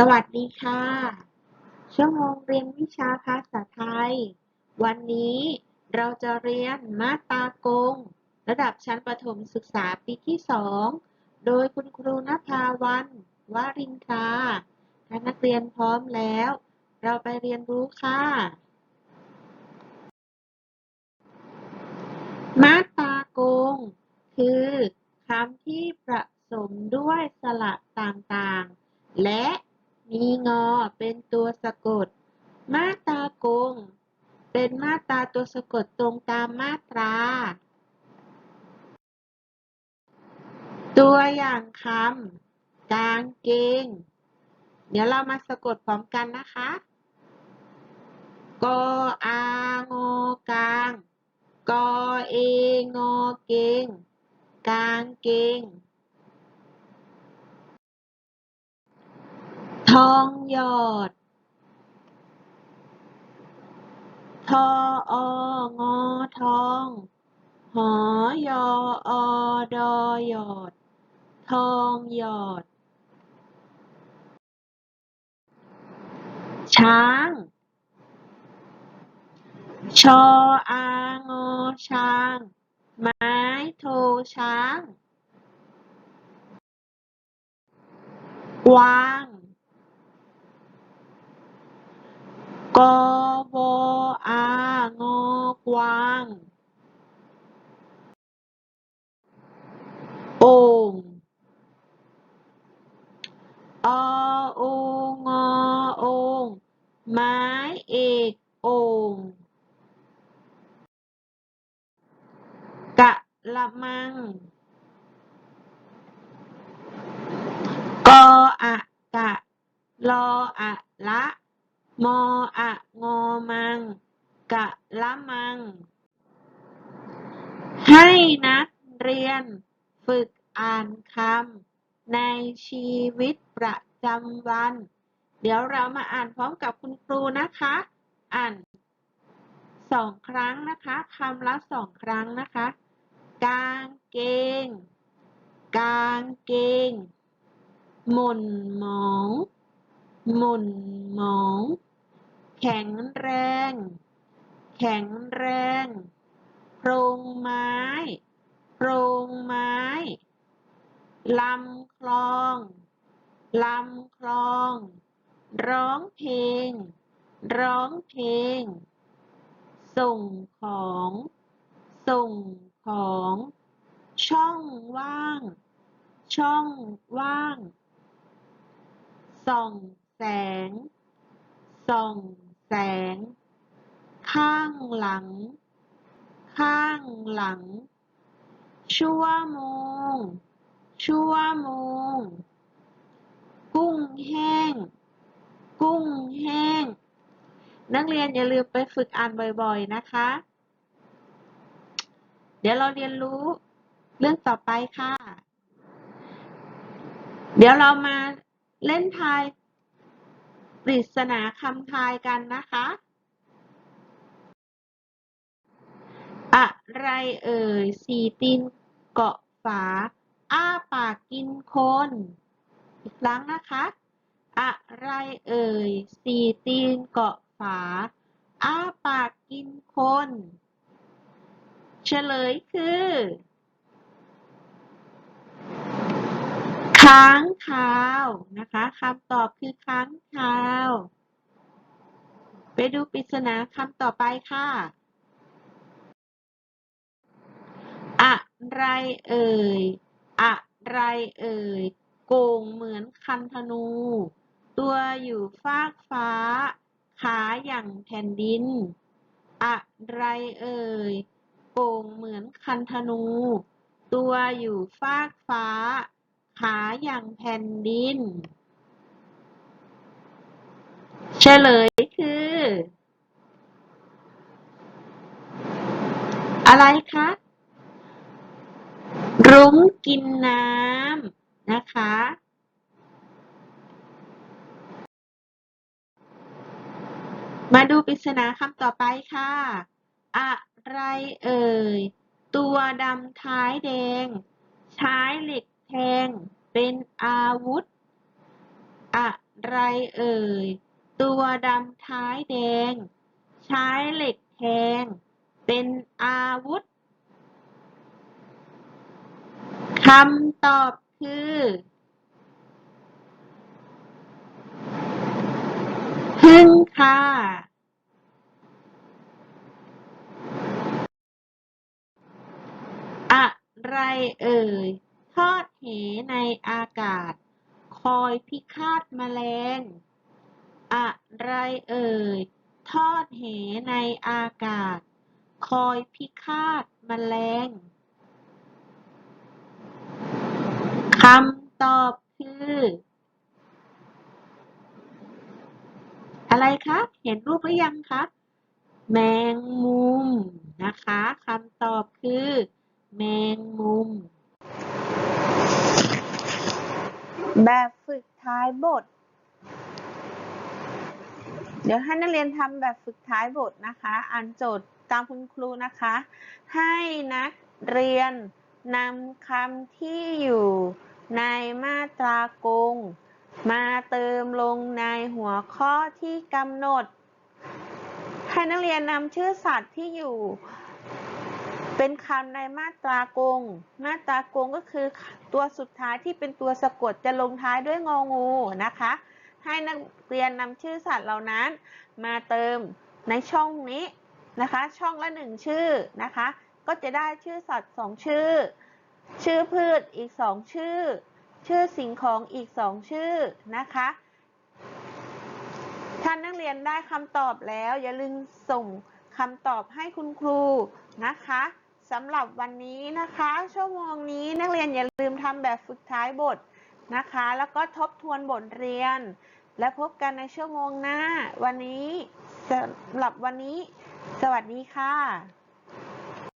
สวัสดีค่ะ ชั่วโมงเรียนวิชาภาษาไทย วันนี้เราจะเรียนมาตากง ระดับชั้นประถมศึกษาปีที่สองโดยคุณครูนภาวันวารินทราถ้านักเรียนพร้อมแล้ว เราไปเรียนรู้ค่ะ มาตากง คือคำที่ผสมด้วยสระต่างๆ และ มีงอเป็นตัวสะกด มาตรากง เป็นมาตราตัวสะกดตรงตามมาตรา ตัวอย่างคำกางเกง เดี๋ยวเรามาสะกดพร้อมกันนะคะกออางอกางกอเองอเกง กางเกง ทองหยอด ทอ อ งอ ทอง หอ ยอ อ ดอ หยอด ทองหยอด ช้าง ชอ อางอ ช้าง ไม้โทช้าง กวาง กวาง โอ่งอโองอโองไม้เอกโอ่งกะละมัง กออะกะ ลออะละ มออะงอมัง กะละมัง ให้นักเรียนฝึกอ่านคำในชีวิตประจำวัน เดี๋ยวเรามาอ่านพร้อมกับคุณครูนะคะ อ่านสองครั้งนะคะคำละสองครั้งนะคะ กางเกง กางเกง หม่นหมอง หม่นหมอง แข็งแรง แข็งแรง โพรงไม้ โพรงไม้ ลำคลอง ลำคลอง ร้องเพลง ร้องเพลง ส่งของ ส่งของ ช่องว่าง ช่องว่าง ส่องแสง ส่องแสง ข้างหลัง ข้างหลัง ชั่วโมง ชั่วโมง กุ้งแห้ง กุ้งแห้ง นักเรียนอย่าลืมไปฝึกอ่านบ่อยๆนะคะ เดี๋ยวเราเรียนรู้เรื่องต่อไปค่ะ เดี๋ยวเรามาเล่นทายปริศนาคำทายกันนะคะ อะไรเอ่ย สี่ตีนเกาะฝา อ้าปากกินคน อีกครั้งนะคะ อะไรเอ่ย สี่ตีนเกาะฝา อ้าปากกินคน เฉลยคือค้างคาวนะคะคำตอบคือค้างคาว ไปดูปริศนาคำต่อไปค่ะ อะ ไรเอ่ย อะไรเอ่ย โก่งเหมือนคันธนู ตัวอยู่ฟากฟ้า ขาอย่างแผ่นดิน อะไรเอ่ย โก่งเหมือนคันธนู ตัวอยู่ฟากฟ้า ขาอย่างแผ่นดิน เฉลยคือ อะไรคะ รุ้งกินน้ำนะคะ มาดูปริศนาคำต่อไปค่ะ อะไรเอ่ย ตัวดำท้ายแดง ใช้เหล็กแทง เป็นอาวุธ อะไรเอ่ย ตัวดำท้ายแดง ใช้เหล็กแทง เป็นอาวุธ คำตอบคือ พึ่งค่ะ อะไรเอ่ย ทอดเหในอากาศ คอยพิฆาตแมลง อะไรเอ่ย ทอดเหในอากาศ คอยพิฆาตแมลง คำตอบคือ อะไรคะเห็นรูปหรือยังคะแมงมุมนะคะคำตอบคือ แมงมุม แบบฝึกท้ายบท เดี๋ยวให้นักเรียนทำแบบฝึกท้ายบทนะคะ อ่านโจทย์ตามคุณครูนะคะ ให้นักเรียนนำคำที่อยู่ ในมาตรากง มาเติมลงในหัวข้อที่กำหนด ให้นักเรียนนำชื่อสัตว์ที่อยู่ เป็นคำในมาตรากง มาตรากงก็คือตัวสุดท้ายที่เป็นตัวสะกดจะลงท้ายด้วยงองูนะคะ ให้นักเรียนนำชื่อสัตว์เหล่านั้น มาเติมในช่องนี้นะคะ ช่องละหนึ่งชื่อนะคะ ก็จะได้ชื่อสัตว์สองชื่อ ชื่อพืชอีกสองชื่อ ชื่อสิ่งของอีกสองชื่อนะคะ ท่านนักเรียนได้คำตอบแล้ว อย่าลืมส่งคำตอบให้คุณครูนะคะสำหรับวันนี้นะคะ ชั่วโมงนี้นักเรียนอย่าลืมทำแบบฝึกท้ายบทนะคะ แล้วก็ทบทวนบทเรียน และพบกันในชั่วโมงหน้า วันนี้สำหรับวันนี้ สวัสดีค่ะ